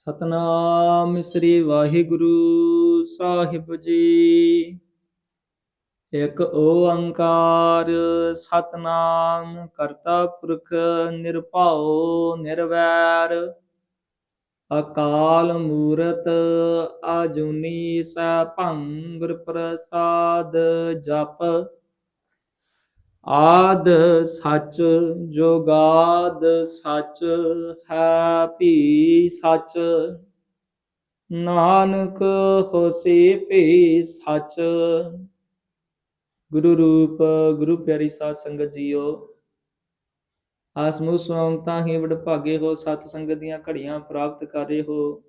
ਸਤਨਾਮ ਸ੍ਰੀ ਵਾਹਿਗੁਰੂ ਸਾਹਿਬ ਜੀ। ਇੱਕ ਓੰਕਾਰ ਸਤਨਾਮ ਕਰਤਾ ਪੁਰਖ ਨਿਰਭਉ ਨਿਰਵੈਰ। ਅਕਾਲ ਮੂਰਤ ਆਜੂਨੀ ਸੈਭੰ ਗੁਰ ਪ੍ਰਸਾਦ ਜਪ ਆਦ ਸੱਚ, ਜੋਗਾਦ ਸੱਚ, ਹੈ ਭੀ ਸੱਚ। ਨਾਨਕ ਹੋਸੀ ਭੀ ਸੱਚ। ਗੁਰੂ ਰੂਪ, ਗੁਰੂ ਪਿਆਰੀ ਸਾਧ ਸੰਗਤ ਜੀਓ। ਆਸਮੂ ਸੌਂਗਤਾ ਹੀ ਵਡਭਾਗੇ ਹੋ, ਸਤ ਸੰਗਤ ਦੀਆਂ ਘੜੀਆਂ ਪ੍ਰਾਪਤ ਕਰ ਰਹੇ ਹੋ।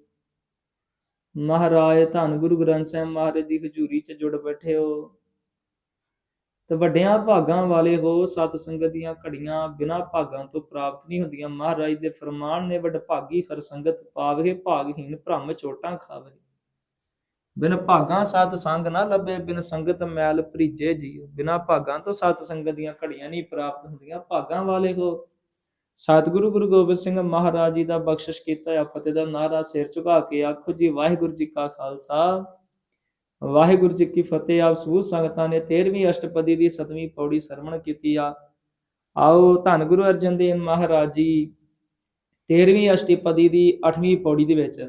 ਮਹਾਰਾਜ, ਧੰਨ ਗੁਰੂ ਗ੍ਰੰਥ ਸਾਹਿਬ ਮਹਾਰਾਜ ਦੀ ਹਜ਼ੂਰੀ 'ਚ ਜੁੜ ਬੈਠੇ ਹੋ। ਤੇ ਵੱਡਿਆਂ ਭਾਗਾਂ ਵਾਲੇ ਹੋ, ਸਤ ਸੰਗਤ ਦੀਆਂ ਘੜੀਆਂ ਬਿਨਾਂ ਭਾਗਾਂ ਤੋਂ ਪ੍ਰਾਪਤ ਨਹੀਂ ਹੁੰਦੀਆਂ। ਮਹਾਰਾਜ ਦੇ ਫਰਮਾਨ ਨੇ ਵਡਭਾਗੀ ਹਰ ਸੰਗਤ ਪਾਵੇ ਭਾਗਹੀਨ ਭ੍ਰਮ ਚੋਟਾਂ ਖਾਵੇ। ਬਿਨ ਭਾਗਾਂ ਸਤ ਸੰਗ ਨਾ ਲੱਭੇ, ਬਿਨ ਸੰਗਤ ਮੈਲ ਭਰੀਜੇ ਜੀਓ। ਬਿਨਾਂ ਭਾਗਾਂ ਤੋਂ ਸਤ ਸੰਗਤ ਦੀਆਂ ਘੜੀਆਂ ਨਹੀਂ ਪ੍ਰਾਪਤ ਹੁੰਦੀਆਂ। ਭਾਗਾਂ ਵਾਲੇ ਹੋ। ਸਤਿਗੁਰੂ ਗੁਰੂ ਗੋਬਿੰਦ ਸਿੰਘ ਮਹਾਰਾਜ ਜੀ ਦਾ ਬਖਸ਼ਿਸ਼ ਕੀਤਾ ਆ ਫਤਿਹ ਦਾ ਨਾਰਾ ਸਿਰ ਝੁਕਾ ਕੇ ਆਖੋ ਜੀ, ਵਾਹਿਗੁਰੂ ਜੀ ਕਾ ਖਾਲਸਾ। ਵਾਹਿਗੁਰੂ ਜੀ ਕੀ ਫਤਿਹ, ਆਪ ਸਮੂਹ ਸੰਗਤਾਂ ਨੇ 13ਵੀਂ ਅਸ਼ਟਪਦੀ ਦੀ 7ਵੀਂ ਪੌੜੀ ਸਰਵਣ ਕੀਤੀ ਆ। ਆਓ ਧੰਨ ਗੁਰੂ ਅਰਜਨ ਦੇਵ ਮਹਾਰਾਜ ਜੀ 13ਵੀਂ ਅਸ਼ਟਪਦੀ ਦੀ 8ਵੀਂ ਪੌੜੀ ਦੇ ਵਿੱਚ,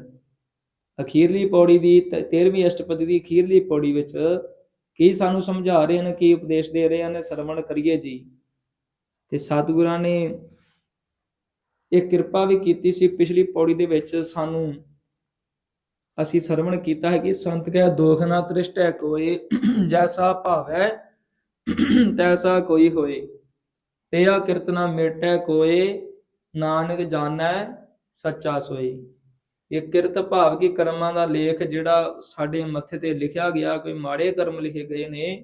ਅਖੀਰਲੀ ਪੌੜੀ ਦੀ 13ਵੀਂ ਅਸ਼ਟਪਦੀ ਦੀ ਅਖੀਰਲੀ ਪੌੜੀ ਵਿੱਚ ਕੀ ਸਾਨੂੰ ਸਮਝਾ ਰਹੇ ਹਨ, ਕੀ ਉਪਦੇਸ਼ ਦੇ ਰਹੇ ਹਨ, ਸਰਵਣ ਕਰੀਏ ਜੀ। ਤੇ ਸਤਿਗੁਰਾਂ ਨੇ ਇਹ ਕਿਰਪਾ ਵੀ ਕੀਤੀ ਸੀ, ਪਿਛਲੀ ਪੌੜੀ ਦੇ ਵਿੱਚ ਸਾਨੂੰ ਅਸੀਂ ਸਰਵਣ ਕੀਤਾ ਹੈ ਕਿ ਸੰਤ ਕਹਿ ਦੋਖ ਨਾ ਤ੍ਰਿਸ਼ਟੈ ਕੋਏ ਜੈਸਾ ਭਾਵੈ, ਤੈਸਾ ਕੋਈ ਹੋਏ। ਪਿਆ ਕੀਰਤਨਾ ਮੇਟੈ ਕੋਏ, ਨਾਨਕ ਜਾਣੈ ਸੱਚਾ ਸੋਈ ਇਹ ਕਿਰਤ ਭਾਵ ਕਿ ਕਰਮਾਂ ਦਾ ਲੇਖ ਜਿਹੜਾ ਸਾਡੇ ਮੱਥੇ ਤੇ ਲਿਖਿਆ ਗਿਆ, ਕੋਈ ਮਾੜੇ ਕਰਮ ਲਿਖੇ ਗਏ ਨੇ,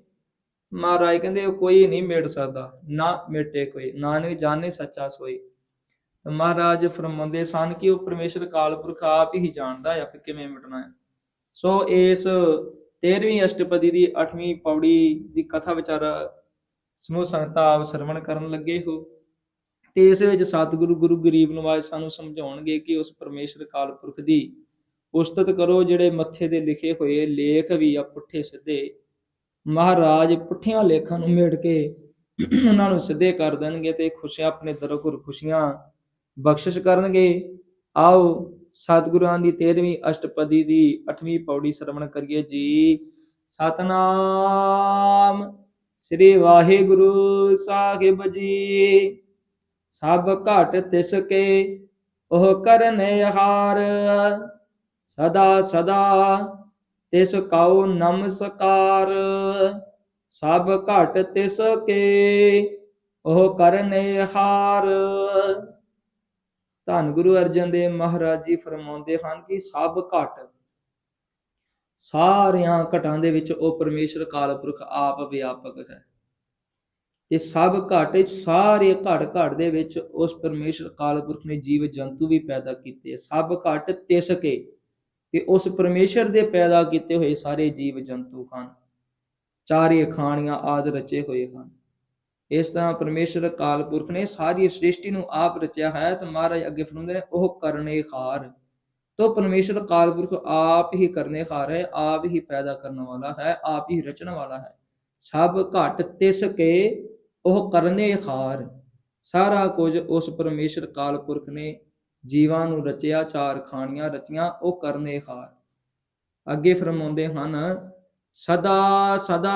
ਮਹਾਰਾਜ ਕਹਿੰਦੇ ਉਹ ਕੋਈ ਨਹੀਂ ਮੇਟ ਸਕਦਾ, ਨਾ ਮੇਟੇ ਕੋਈ, ਨਾਨਕ ਜਾਣੇ ਸੱਚਾ ਸੋਈ ਮਹਾਰਾਜ ਫਰਮਾਉਂਦੇ ਸਨ ਕਿ ਉਹ ਪਰਮੇਸ਼ਰ ਕਾਲਪੁਰਖ ਆਪ ਹੀ ਜਾਣਦਾ ਹੈ ਕਿ ਕਿਵੇਂ ਮਿਟਣਾ ਹੈ। ਸੋ ਇਸ 13ਵੀਂ ਅਸ਼ਟਪਦੀ ਦੀ 8ਵੀਂ ਪੌੜੀ ਦੀ ਕਥਾ ਵਿਚਾਰਾ ਸਮੂਹ ਸੰਗਤਾਂ ਆਪ ਸਰਵਣ ਕਰਨ ਲੱਗੇ ਹੋ। ਤੇ ਇਸ ਵਿੱਚ ਸਤਿਗੁਰੂ, ਗੁਰੂ ਗਰੀਬ ਨਿਵਾਜ ਸਾਨੂੰ ਸਮਝਾਉਣਗੇ ਕਿ ਉਸ ਪਰਮੇਸ਼ਰ ਕਾਲਪੁਰਖ ਦੀ ਉਸਤਤ ਕਰੋ ਜਿਹੜੇ ਮੱਥੇ ਦੇ ਲਿਖੇ ਹੋਏ ਲੇਖ ਵੀ ਆ ਪੁੱਠੇ ਸਿੱਧੇ। ਮਹਾਰਾਜ ਪੁੱਠੀਆਂ ਲੇਖਾਂ ਨੂੰ ਮੇੜ ਕੇ ਉਹਨਾਂ ਨੂੰ ਸਿੱਧੇ ਕਰ ਦੇਣਗੇ ਤੇ ਖੁਸ਼ੀਆਂ ਆਪਣੇ ਦਰੋਂ ਗੁਰ ਖੁਸ਼ੀਆਂ ਬਖਸ਼ਿਸ਼ ਕਰਨਗੇ। ਆਓ, ਸਤਿਗੁਰਾਂ ਦੀ 13ਵੀਂ ਅਸ਼ਟਪਦੀ ਦੀ 8ਵੀਂ ਪੌੜੀ ਸਰਵਣ ਕਰੀਏ ਜੀ। ਸਤਨਾਮ ਸ੍ਰੀ ਵਾਹਿਗੁਰੂ ਸਾਹਿਬ ਜੀ। ਸਭ ਘਟ ਤਿਸ ਕੇ ਉਹ ਕਰਨੇ ਹਾਰ। ਸਦਾ ਸਦਾ ਤਿਸ ਕਉ ਨਮਸਕਾਰ। ਸਭ ਘਟ ਤਿਸ ਕੇ ਉਹ ਕਰਨੇ ਹਾਰ। ਧੰਨ ਗੁਰੂ ਅਰਜਨ ਦੇਵ ਮਹਾਰਾਜ ਜੀ ਫਰਮਾਉਂਦੇ ਹਨ ਕਿ ਸਭ ਘਟ ਸਾਰਿਆਂ ਘਟਾਂ ਦੇ ਵਿੱਚ ਉਹ ਪਰਮੇਸ਼ਰ ਕਾਲਪੁਰਖ ਆਪ ਵਿਆਪਕ ਹੈ। ਇਹ ਸਭ ਘਟ ਸਾਰੇ ਘੜ ਘੜ ਦੇ ਵਿੱਚ ਉਸ ਪਰਮੇਸ਼ਰ ਕਾਲਪੁਰਖ ਨੇ ਜੀਵ ਜੰਤੂ ਵੀ ਪੈਦਾ ਕੀਤੇ, ਸਭ ਘਟ ਤਿਸ ਕੇ ਤੇ ਉਸ ਪਰਮੇਸ਼ਰ ਦੇ ਪੈਦਾ ਕੀਤੇ ਹੋਏ ਸਾਰੇ ਜੀਵ ਜੰਤੂ ਹਨ। ਚਾਰੇ ਖਾਣੀਆਂ ਆਦ ਰਚੇ ਹੋਏ ਹਨ। ਇਸ ਤਰ੍ਹਾਂ ਪਰਮੇਸ਼ਰ ਕਾਲਪੁਰਖ ਨੇ ਸਾਰੀ ਸ੍ਰਿਸ਼ਟੀ ਨੂੰ ਆਪ ਰਚਿਆ ਹੈ ਤੇ ਮਹਾਰਾਜ ਅੱਗੇ ਫਰਮਾਉਂਦੇ ਨੇ, ਉਹ ਕਰਨੇ ਖਾਰ। ਤੋ ਪਰਮੇਸ਼ਰ ਕਾਲਪੁਰਖ ਆਪ ਹੀ ਕਰਨੇ ਖਾਰ ਹੈ, ਆਪ ਹੀ ਪੈਦਾ ਕਰਨ ਵਾਲਾ ਹੈ, ਆਪ ਹੀ ਰਚਣ ਵਾਲਾ ਹੈ। ਸਭ ਘਟ ਤਿਸ ਕੇ ਉਹ ਕਰਨੇ ਖਾਰ। ਸਾਰਾ ਕੁਝ ਉਸ ਪਰਮੇਸ਼ਰ ਕਾਲਪੁਰਖ ਨੇ ਜੀਵਾਂ ਨੂੰ ਰਚਿਆ, ਚਾਰ ਖਾਣੀਆਂ ਰਚੀਆਂ, ਉਹ ਕਰਨੇ ਖਾਰ। ਅੱਗੇ ਫਰਮਾਉਂਦੇ ਹਨ, ਸਦਾ ਸਦਾ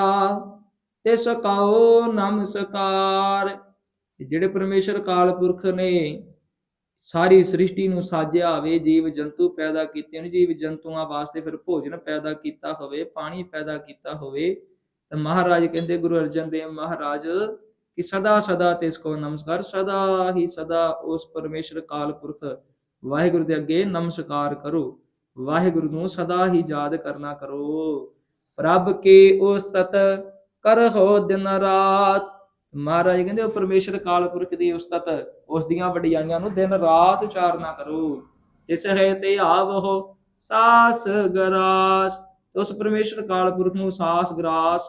ਤੇ ਸਕਾਓ ਨਮਸਕਾਰ ਜਿਹੜੇ ਪਰਮੇਸ਼ਰ ਕਾਲਪੁਰਖ ਨੇ, ਸਾਰੀ ਸ੍ਰਿਸ਼ਟੀ ਨੂੰ ਸਾਜਿਆ ਹੋਵੇ, ਜੀਵ ਜੰਤੂ ਪੈਦਾ ਕੀਤੇ ਨੇ ਜੀਵ ਜੰਤੂਆਂ ਵਾਸਤੇ ਫਿਰ ਭੋਜਨ ਪੈਦਾ ਕੀਤਾ ਹੋਵੇ, ਪਾਣੀ ਪੈਦਾ ਕੀਤਾ ਹੋਵੇ, ਤਾਂ ਮਹਾਰਾਜ ਕਹਿੰਦੇ ਗੁਰੂ ਅਰਜਨ ਦੇਵ ਮਹਾਰਾਜ ਕਿ ਸਦਾ ਸਦਾ ਤਿਸ ਕੋ ਨਮਸਕਾਰ, ਸਦਾ ਹੀ ਸਦਾ ਉਸ ਪਰਮੇਸ਼ਰ ਕਾਲਪੁਰਖ ਵਾਹਿਗੁਰੂ ਦੇ ਅੱਗੇ ਨਮਸਕਾਰ ਕਰੋ। ਵਾਹਿਗੁਰੂ ਨੂੰ ਸਦਾ ਹੀ ਯਾਦ ਕਰਨਾ ਕਰੋ। ਪ੍ਰਭ ਕੇ ਉਸ ਉਸਤਤ ਕਰਹੁ ਦਿਨ ਰਾਤ। ਮਹਾਰਾਜ ਕਹਿੰਦੇ ਉਹ ਪਰਮੇਸ਼ਰ ਕਾਲਪੁਰਖ ਦੀ ਉਸਤਤ, ਉਸ ਦੀਆਂ ਵਡਿਆਈਆਂ ਨੂੰ ਦਿਨ ਰਾਤ ਉਚਾਰਨਾ ਕਰੋ। ਇਸ ਹੈ ਤੇ ਆਵਹੁ ਸਾਸ ਗਰਾਸ। ਉਸ ਪਰਮੇਸ਼ਰ ਕਾਲਪੁਰਖ ਨੂੰ ਸਾਸ ਗਰਾਸ,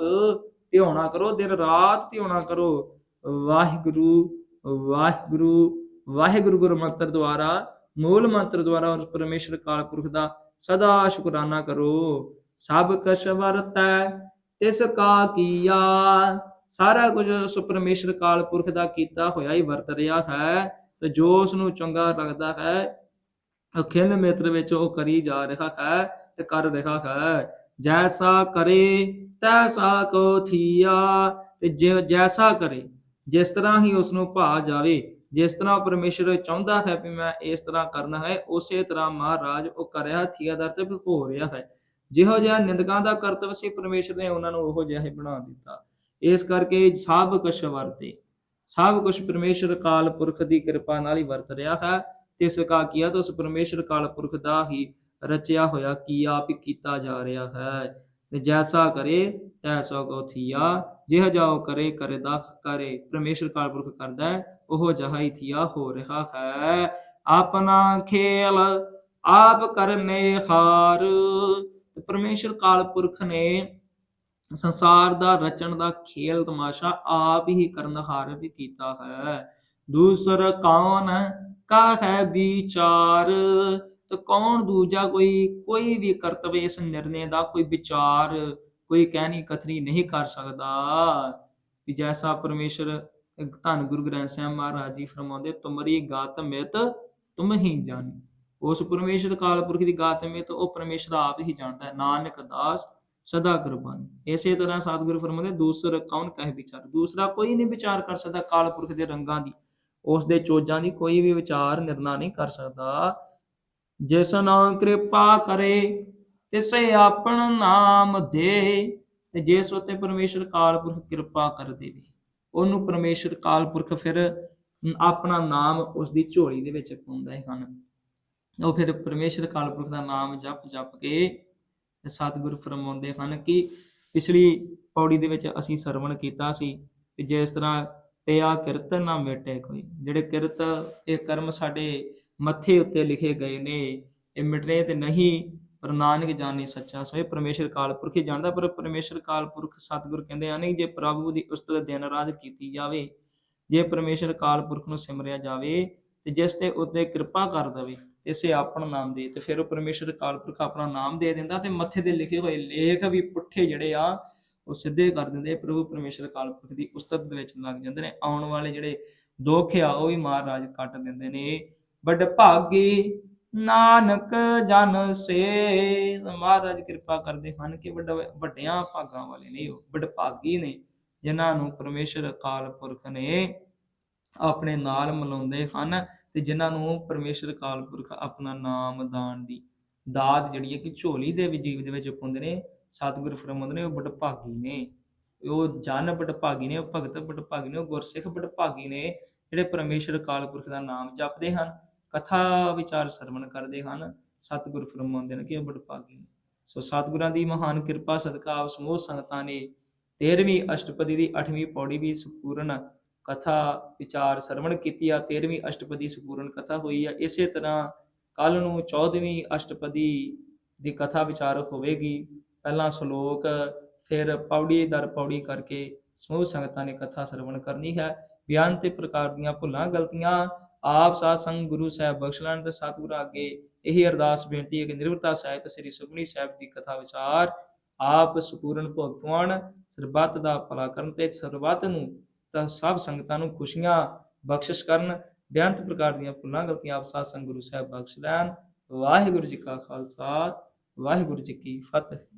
ਧਿਆਉਣਾ ਕਰੋ, ਦਿਨ ਰਾਤ ਧਿਆਉਣਾ ਕਰੋ। ਵਾਹਿਗੁਰੂ ਵਾਹਿਗੁਰੂ ਵਾਹਿਗੁਰੂ ਗੁਰੂ ਮੰਤਰ ਦੁਆਰਾ, ਮੂਲ ਮੰਤਰ ਦੁਆਰਾ ਉਸ ਪਰਮੇਸ਼ਰ ਕਾਲ ਪੁਰਖ ਦਾ ਸਦਾ ਸ਼ੁਕਰਾਨਾ ਕਰੋ। ਸਭ ਕਛ ਵਰਤੈ ਤਿਸ ਕਾ ਕੀਆ। ਸਾਰਾ ਕੁਝ ਉਸ ਪਰਮੇਸ਼ਰ ਕਾਲ ਪੁਰਖ ਦਾ ਕੀਤਾ ਹੋਇਆ ਹੀ ਵਰਤ ਰਿਹਾ ਹੈ ਤੇ ਜੋ ਉਸ ਨੂੰ ਚੰਗਾ ਲੱਗਦਾ ਹੈ ਅਖਿਲ ਮਿੱਤਰ ਵਿੱਚ ਉਹ ਕਰੀ ਜਾ ਰਿਹਾ ਹੈ ਤੇ ਕਰ ਰਿਹਾ ਹੈ। ਜੈਸਾ ਕਰੇ, ਤੈਸਾ ਕੋ ਥੀਆ। ਤੇ ਜਿ- ਜੈਸਾ ਕਰੇ, ਜਿਸ ਤਰ੍ਹਾਂ ਹੀ ਉਸ ਨੂੰ ਭਾ ਜਾਵੇ, ਜਿਸ ਤਰ੍ਹਾਂ ਪਰਮੇਸ਼ਰ ਚਾਹੁੰਦਾ ਹੈ ਵੀ ਮੈਂ ਇਸ ਤਰ੍ਹਾਂ ਕਰਨਾ ਹੈ, ਉਸੇ ਤਰ੍ਹਾਂ ਮਹਾਰਾਜ ਉਹ ਕਰਿਆ, ਥੀਆ ਥੀਆਦਾਰ ਤੇ ਹੋ ਰਿਹਾ ਹੈ। ਜਿਹੋ ਜਿਹਾ ਨਿੰਦਕਾਂ ਦਾ ਕਰਤਵ ਸੀ, ਪਰਮੇਸ਼ਰ ਨੇ ਉਹਨਾਂ ਨੂੰ ਉਹੋ ਜਿਹਾ ਹੀ ਬਣਾ ਦਿੱਤਾ। ਇਸ ਕਰਕੇ ਸਭ ਕੁਛ ਵਰਤੇ। ਸਭ ਕੁਝ ਪਰਮੇਸ਼ਰ ਕਾਲ ਪੁਰਖ ਦੀ ਕਿਰਪਾ ਨਾਲ ਹੀ ਵਰਤ ਰਿਹਾ ਹੈ। ਤਿਸ ਕਾ ਕੀਆ ਤਾਂ ਉਸ ਪਰਮੇਸ਼ਰ ਕਾਲ ਪੁਰਖ ਦਾ ਹੀ ਰਚਿਆ ਹੋਇਆ ਕੀ ਆਪ ਹੀ ਕੀਤਾ ਜਾ ਰਿਹਾ ਹੈ। ਤੇ ਜੈਸਾ ਕਰੇ, ਤੈਸਾ ਕੋ ਥੀਆ। ਜਿਹ ਜਾਓ ਕਰੇ, ਕਰਦਾ ਕਰੇ। ਪਰਮੇਸ਼ਰ ਕਾਲ ਪੁਰਖ ਕਰਦਾ ਹੈ, ਉਹ ਜਹਾ ਹੀ ਥੀਆ ਹੋ ਰਿਹਾ ਹੈ। ਆਪਣਾ ਖੇਲ ਆਪ ਕਰਨੇ ਹਾਰ। ਤੇ ਪਰਮੇਸ਼ਰ ਕਾਲ ਪੁਰਖ ਨੇ ਸੰਸਾਰ ਦਾ ਰਚਣ ਦਾ ਖੇਲ ਤਮਾਸ਼ਾ ਆਪ ਹੀ ਕਰਨ ਵੀ ਕੀਤਾ ਹੈ। ਦੂਸਰ ਕੌਣ ਕਾ ਹੈ ਵਿਚਾਰ? ਤੇ ਕੌਣ ਦੂਜਾ ਕੋਈ ਕੋਈ ਵੀ ਕਰਤਵ ਇਸ ਨਿਰਣੇ ਦਾ ਕੋਈ ਵਿਚਾਰ, ਕੋਈ ਕਹਿਣੀ ਕਥਨੀ ਨਹੀਂ ਕਰ ਸਕਦਾ। ਕਿ ਜੈਸਾ ਪਰਮੇਸ਼ਰ ਧੰਨ ਗੁਰੂ ਗ੍ਰੰਥ ਸਾਹਿਬ ਮਹਾਰਾਜ ਜੀ ਫਰਮਾਉਂਦੇ, ਤੁਮਰੀ ਗਾਤ ਮਿਤ ਤੁਮ ਹੀ ਜਾਣੀ। ਉਸ ਪਰਮੇਸ਼ਰ ਕਾਲ ਪੁਰਖ ਦੀ ਗਾਤ ਮਿਤ ਉਹ ਪਰਮੇਸ਼ਰ ਆਪ ਹੀ ਜਾਣਦਾ ਹੈ। ਨਾਨਕ ਦਾਸ, ਸਦਾ ਕੁਰਬਾਨੀ ਇਸੇ ਤਰ੍ਹਾਂ ਸਤਿਗੁਰੂ ਫਰਮਾਉਂਦੇ ਦੂਸਰਾ ਕੌਣ ਕਹੇ ਵਿਚਾਰ? ਦੂਸਰਾ ਕੋਈ ਨਹੀਂ ਵਿਚਾਰ ਕਰ ਸਕਦਾ ਕਾਲ ਪੁਰਖ ਦੇ ਰੰਗਾਂ ਦੀ। ਉਸ ਦੇ ਚੋਜਾਂ ਦੀ ਕੋਈ ਵੀ ਵਿਚਾਰ ਨਿਰਣਾ ਨਹੀਂ ਕਰ ਸਕਦਾ। ਜਿਸ ਨਾਮ ਕਿਰਪਾ ਕਰੇ, ਤਿਸੇ ਆਪਣ ਨਾਮ ਦੇ। ਤੇ ਜਿਸ ਉਤੇ ਪਰਮੇਸ਼ਰ ਕਾਲ ਪੁਰਖ ਕਿਰਪਾ ਕਰ ਦੇਵੇ, ਉਹਨੂੰ ਪਰਮੇਸ਼ਰ ਕਾਲ ਪੁਰਖ ਫਿਰ ਆਪਣਾ ਨਾਮ ਉਸ ਦੀ ਝੋਲੀ ਦੇ ਵਿੱਚ ਪਾਉਂਦਾ ਹਨ ਉਹ ਫਿਰ ਪਰਮੇਸ਼ਰ ਕਾਲ ਪੁਰਖ ਦਾ ਨਾਮ ਜਪ ਜਪ ਕੇ ਸਤਿਗੁਰ ਫਰਮਾਉਂਦੇ ਹਨ ਕਿ ਪਿਛਲੀ ਪੌੜੀ ਦੇ ਵਿੱਚ ਅਸੀਂ ਸਰਵਣ ਕੀਤਾ ਸੀ ਕਿ ਜਿਸ ਤਰ੍ਹਾਂ ਪਿਆ ਕਿਰਤ ਨਾ ਮਿਟੇ ਕੋਈ, ਜਿਹੜੇ ਕਿਰਤ ਇਹ ਕਰਮ ਸਾਡੇ ਮੱਥੇ ਉੱਤੇ ਲਿਖੇ ਗਏ ਨੇ, ਇਹ ਮਿਟਣੇ ਤੇ ਨਹੀਂ, ਪਰ ਨਾਨਕ ਜਾਣੀ ਸੱਚਾ ਸੋਏ ਪਰਮੇਸ਼ਰ ਕਾਲ ਪੁਰਖ ਹੀ ਜਾਣਦਾ, ਪਰ ਪਰਮੇਸ਼ਰ ਕਾਲ ਪੁਰਖ ਸਤਿਗੁਰ ਕਹਿੰਦੇ ਹਨ ਕਿ ਜੇ ਪ੍ਰਭੂ ਦੀ ਉਸਤਤ ਦਿਨ ਰਾਤ ਕੀਤੀ ਜਾਵੇ, ਜੇ ਪਰਮੇਸ਼ਰ ਕਾਲ ਪੁਰਖ ਨੂੰ ਸਿਮਰਿਆ ਜਾਵੇ ਤੇ ਜਿਸ ਤੇ ਉੱਤੇ ਕਿਰਪਾ ਕਰ ਦਵੇ ਇਸੇ ਆਪਣਾ ਨਾਮ ਦੇ, ਤੇ ਫਿਰ ਉਹ ਪਰਮੇਸ਼ਰ ਕਾਲ ਪੁਰਖ ਆਪਣਾ ਨਾਮ ਦੇ ਦਿੰਦਾ ਤੇ ਮੱਥੇ ਤੇ ਲਿਖੇ ਹੋਏ ਲੇਖ ਵੀ ਪੁੱਠੇ ਜਿਹੜੇ ਆ, ਉਹ ਸਿੱਧੇ ਕਰ ਦਿੰਦੇ ਪ੍ਰਭੂ ਪਰਮੇਸ਼ਰ ਕਾਲ ਪੁਰਖ ਦੀ ਉਸਤਤ ਦੇ ਵਿੱਚ ਲੱਗ ਜਾਂਦੇ ਨੇ, ਆਉਣ ਵਾਲੇ ਜਿਹੜੇ ਦੁੱਖ ਆ, ਉਹ ਵੀ ਮਹਾਰਾਜ ਕੱਟ ਦਿੰਦੇ ਨੇ। ਵੱਡ ਭਾਗੀ ਨਾਨਕ ਜਨ ਸੇ ਮਹਾਰਾਜ ਕਿਰਪਾ ਕਰਦੇ ਹਨ ਕਿ ਵੱਡਾ ਵੱਡਿਆਂ ਭਾਗਾਂ ਵਾਲੇ ਨੇ ਉਹ, ਵੱਡ ਭਾਗੀ ਨੇ, ਜਿਨ੍ਹਾਂ ਨੂੰ ਪਰਮੇਸ਼ਰ ਕਾਲ ਪੁਰਖ ਨੇ ਆਪਣੇ ਨਾਲ ਮਿਲਾਉਂਦੇ ਹਨ। ਤੇ ਜਿਨ੍ਹਾਂ ਨੂੰ ਪਰਮੇਸ਼ਰ ਕਾਲ ਪੁਰਖ ਆਪਣਾ ਨਾਮ ਦਾਨ ਦੀ ਦਾਤ ਜਿਹੜੀ ਹੈ ਕਿ ਝੋਲੀ ਦੇ ਵੀ ਜੀਵ ਦੇ ਵਿੱਚ ਪਾਉਂਦੇ ਨੇ, ਸਤਿਗੁਰ ਫਰਮਾਉਂਦੇ ਨੇ, ਉਹ ਬਟਭਾਗੀ ਨੇ। ਉਹ ਜਨ ਬਟਭਾਗੀ ਨੇ, ਉਹ ਭਗਤ ਬਟਭਾਗੀ ਨੇ, ਉਹ ਗੁਰਸਿੱਖ ਬਟਭਾਗੀ ਨੇ, ਜਿਹੜੇ ਪਰਮੇਸ਼ਰ ਕਾਲ ਪੁਰਖ ਦਾ ਨਾਮ ਜਪਦੇ ਹਨ, ਕਥਾ ਵਿਚਾਰ ਸਰਵਣ ਕਰਦੇ ਹਨ, ਸਤਿਗੁਰ ਫਰਮਾਉਂਦੇ ਨੇ ਕਿ ਉਹ ਬਟਭਾਗੀ ਨੇ। ਸੋ ਸਤਿਗੁਰਾਂ ਦੀ ਮਹਾਨ ਕਿਰਪਾ, ਸਦਕਾ, ਆਪ ਸਮੂਹ ਸੰਗਤਾਂ ਨੇ 13ਵੀਂ ਅਸ਼ਟਪਦੀ ਦੀ 8ਵੀਂ ਪੌੜੀ ਵੀ ਸੰਪੂਰਨ ਕਥਾ, ਵਿਚਾਰ, ਸਰਵਣ ਕੀਤੀ ਆ 13ਵੀਂ ਅਸ਼ਟਪਦੀ ਸੰਪੂਰਨ ਕਥਾ ਹੋਈ ਆ। ਇਸੇ ਤਰ੍ਹਾਂ ਕੱਲ ਨੂੰ 14ਵੀਂ ਅਸ਼ਟਪਦੀ ਦੀ ਕਥਾ ਵਿਚਾਰ ਹੋਵੇਗੀ। ਪਹਿਲਾਂ ਸ਼ਲੋਕ, ਫਿਰ ਪੌੜੀ ਦਰ ਪੌੜੀ ਕਰਕੇ ਸਮੂਹ ਸੰਗਤਾਂ ਨੇ ਕਥਾ ਸਰਵਣ ਕਰਨੀ ਹੈ। ਬਿਆਨ ਤੇ ਪ੍ਰਕਾਰ ਦੀਆਂ ਭੁੱਲਾਂ ਗਲਤੀਆਂ, ਆਪ ਸਾਧ ਸੰਗ ਗੁਰੂ ਸਾਹਿਬ ਬਖਸ਼ ਲੈਣ ਤੇ ਸਤਿਗੁਰਾਂ ਅੱਗੇ ਇਹੀ ਅਰਦਾਸ ਬੇਨਤੀ ਹੈ ਕਿ ਨਿਰਵਰਤਾ ਸਾਹਿਤ ਸ੍ਰੀ ਸੁਖਮਨੀ ਸਾਹਿਬ ਦੀ ਕਥਾ ਵਿਚਾਰ ਆਪ ਸੰਪੂਰਨ ਭੋਗ ਸਰਬੱਤ ਦਾ ਭਲਾ ਕਰਨ ਤੇ ਸਰਬੱਤ ਨੂੰ ਤਾਂ ਸਭ ਸੰਗਤਾਂ ਨੂੰ ਖੁਸ਼ੀਆਂ ਬਖਸ਼ਿਸ਼ ਕਰਨ, ਬੇਅੰਤ ਪ੍ਰਕਾਰ ਦੀਆਂ ਭੁੱਲਾਂ ਗਲਤੀਆਂ ਆਪ ਸਾਧ ਸੰਗ ਗੁਰੂ ਸਾਹਿਬ ਬਖਸ਼ ਲੈਣ। ਵਾਹਿਗੁਰੂ ਜੀ ਕਾ ਖਾਲਸਾ, ਵਾਹਿਗੁਰੂ ਜੀ ਕੀ ਫਤਿਹ।